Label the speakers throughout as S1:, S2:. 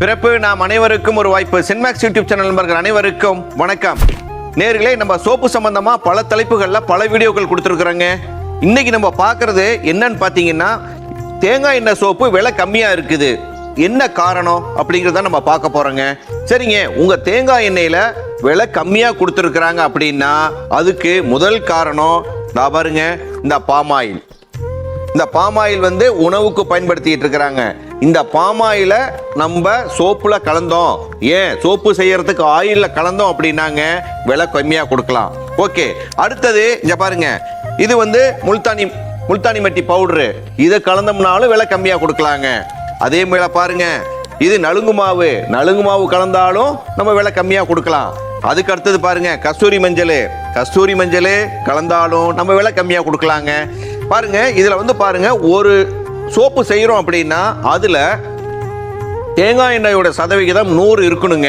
S1: பிறப்பு. நாம் அனைவருக்கும் ஒரு வாய்ப்பு. சென்மேக்ஸ் யூடியூப் சேனல் நண்பர்கள் அனைவருக்கும் வணக்கம். நேர்களே நம்ம சோப்பு சம்பந்தமா பல தலைப்புகளில் பல வீடியோக்கள் கொடுத்துருக்குறோங்க. இன்னைக்கு நம்ம பார்க்கறது என்னன்னு பார்த்தீங்கன்னா தேங்காய் எண்ணெய் சோப்பு விலை கம்மியாக இருக்குது. என்ன காரணம் அப்படிங்கிறத நம்ம பார்க்க போறோங்க. சரிங்க உங்க தேங்காய் எண்ணெயில விலை கம்மியாக கொடுத்துருக்குறாங்க அப்படின்னா அதுக்கு முதல் காரணம் நான் பாருங்க இந்த பாமாயில் இந்த பாமாயில் வந்து உணவுக்கு பயன்படுத்திட்டு இருக்கிறாங்க. இந்த பாமாயில நம்ம சோப்புல கலந்தோம். ஏன்? சோப்பு செய்யறதுக்கு ஆயில்ல கலந்தோம் அப்படின்னாங்க. விலை கம்மியா கொடுக்கலாம். ஓகே. அடுத்தது இங்க பாருங்க. இது வந்து முல்தானி முல்தானி மட்டி பவுடரு. இதை கலந்தோம்னாலும் விலை கம்மியா கொடுக்கலாங்க. அதே மேல பாருங்க. இது நலுங்கு மாவு. நலுங்கு மாவு கலந்தாலும் நம்ம விலை கம்மியா கொடுக்கலாம். அதுக்கு அடுத்தது பாருங்க கஸ்தூரி மஞ்சள். கஸ்தூரி மஞ்சள் கலந்தாலும் நம்ம விலை கம்மியா கொடுக்கலாங்க. பாருங்க இதுல வந்து பாருங்க ஒரு சோப்பு செய்கிறோம் அப்படின்னா அதில் தேங்காய் எண்ணெயோட சதவிகிதம் நூறு இருக்கணுங்க.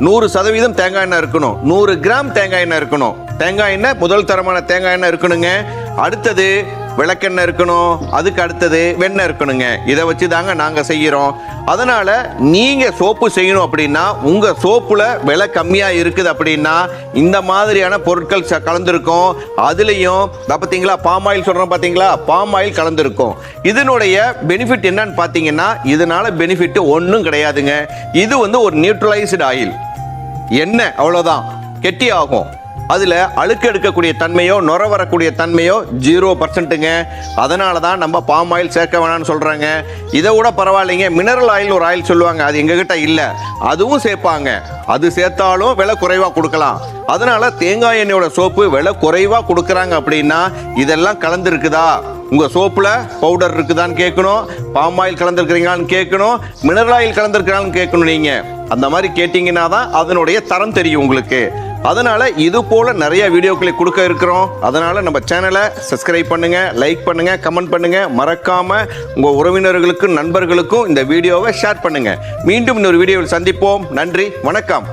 S1: நூறு சதவீதம் தேங்காய் எண்ணெய் இருக்கணும். நூறு கிராம் தேங்காய் எண்ணெய் இருக்கணும். தேங்காய் எண்ணெய் முதல் தரமான தேங்காய் எண்ணெய் இருக்கணுங்க. அடுத்தது விளக்கெண்ணெய் இருக்கணும் அதுக்கு அடுத்தது வெண்ணெய் இருக்கணுங்க. இதை வச்சு தாங்க நாங்கள் செய்கிறோம் அதனால் நீங்கள் சோப்பு செய்யணும் அப்படின்னா உங்கள் சோப்பில் விலை கம்மியாக இருக்குது அப்படின்னா இந்த மாதிரியான பொருட்கள் ச- கலந்துருக்கும். அதுலேயும் பார்த்தீங்களா பாம் ஆயில் சொல்கிறோம் பார்த்தீங்களா பாம் ஆயில் கலந்துருக்கும். இதனுடைய பெனிஃபிட் என்னன்னு பார்த்தீங்கன்னா இதனால் பெனிஃபிட் ஒன்றும் கிடையாதுங்க. இது வந்து ஒரு நியூட்ரலைஸ்டு ஆயில் என்ன அவ்வளோதான் கெட்டி ஆகும் அதில் அழுக்கு எடுக்கக்கூடிய தன்மையோ நுர வரக்கூடிய தன்மையோ ஜீரோ பர்சன்ட்டுங்க அதனால தான் நம்ம பாம் ஆயில் சேர்க்க வேணாம்னு சொல்கிறாங்க இதை விட பரவாயில்லைங்க மினரல் ஆயில் ஒரு ஆயில் சொல்லுவாங்க அது எங்ககிட்ட இல்லை. அதுவும் சேர்ப்பாங்க. அது சேர்த்தாலும் விலை குறைவாக கொடுக்கலாம். அதனால தேங்காய் எண்ணெயோட சோப்பு விலை குறைவாக கொடுக்குறாங்க அப்படின்னா இதெல்லாம் கலந்துருக்குதா? உங்கள் சோப்பில் பவுடர் இருக்குதான்னு கேட்கணும். பாம் ஆயில் கலந்துருக்கிறீங்களான்னு கேட்கணும். மினரல் ஆயில் கலந்துருக்கிறான்னு கேட்கணும் நீங்கள் அந்த மாதிரி கேட்டிங்கன்னா தான் அதனுடைய தரம் தெரியும் உங்களுக்கு. அதனால் இது போல் நிறைய வீடியோக்களை கொடுக்க இருக்கிறோம். அதனால் நம்ம சேனலை சப்ஸ்கிரைப் பண்ணுங்கள் லைக் பண்ணுங்கள் கமெண்ட் பண்ணுங்கள் மறக்காமல் உங்கள் உறவினர்களுக்கும் நண்பர்களுக்கும் இந்த வீடியோவை ஷேர் பண்ணுங்கள் மீண்டும் இன்னொரு வீடியோவில் சந்திப்போம். நன்றி வணக்கம்.